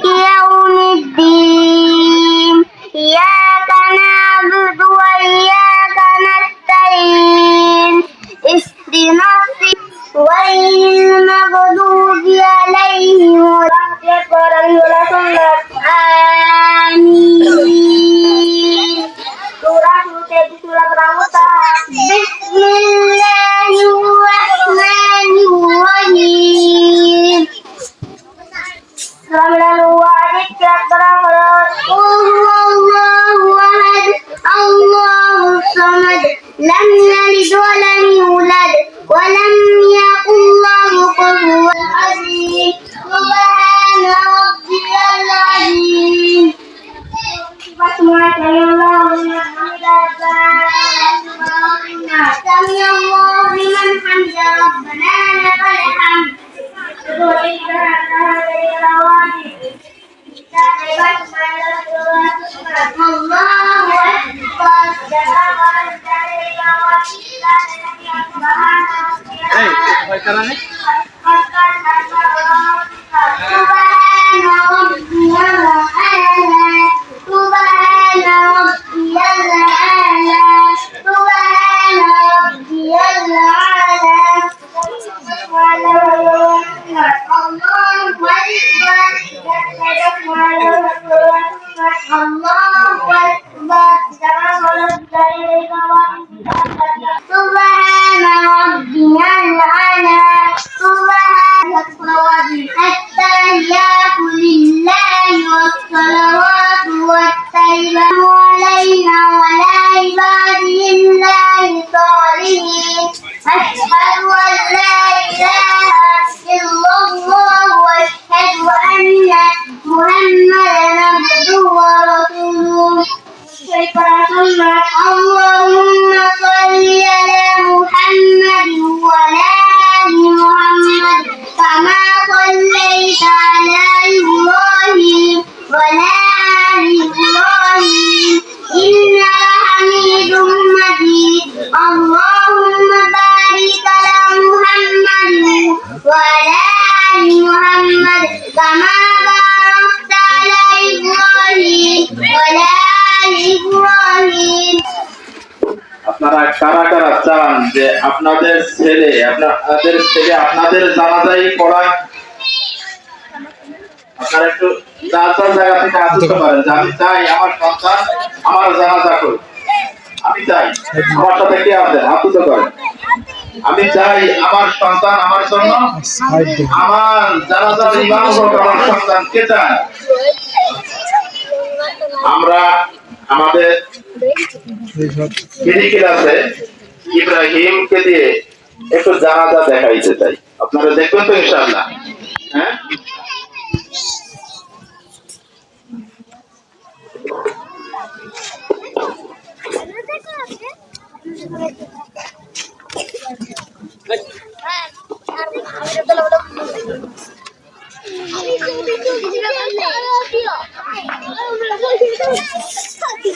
مالك يوم الدين إياك نعبد وإياك نستعين اهدنا الصراط غير المغضوب عليهم ولا آمين رمل الوعد هو الله أحد الله الصمد لم يلد ولم يولد ولم يكن له كفوا سبحان ربي العظيم এই ভয় কারণে করার জন্য আল্লাহুম্মা সাল্লি আলা আপনারা কারা কারা চান যে আপনাদের ছেলে আপনাদের ছেলে, আপনাদের জানাজাই আমি চাই, আমার সন্তান আমার সন্তান জন্য আমার আমার সন্তান কে চায়? আমরা আমাদের ক্লিনিকের আছে ইব্রাহিমকে দিয়ে একটু জানাজা দেখাইতে চাই আপনারা দেখবেন তো ইনশাআল্লাহ। হ্যাঁ?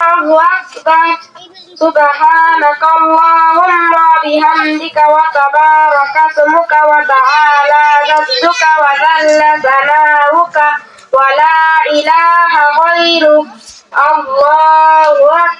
الله أكبر سبحانك اللهم بحمدك وتبارك اسمك وتعالى جدك وجل ثناؤك ولا إله غيرك الله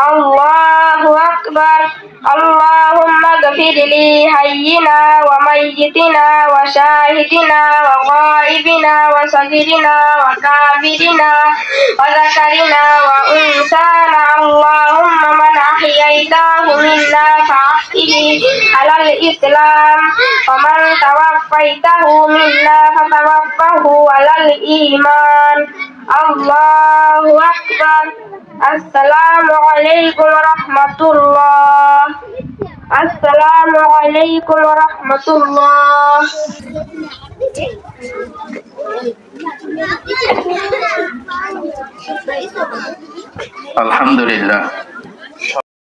الله أكبر. اللهم اغفر لي حينا وميتنا وشاهدنا وغائبنا وصغيرنا وكابرنا وذكرنا وأنثانا. اللهم من أحييته منا فأحيه على الإسلام. ومن توفيته منا فتوفه على الإيمان. الله أكبر. السلام عليكم ورحمة الله. السلام عليكم ورحمة الله. الحمد لله.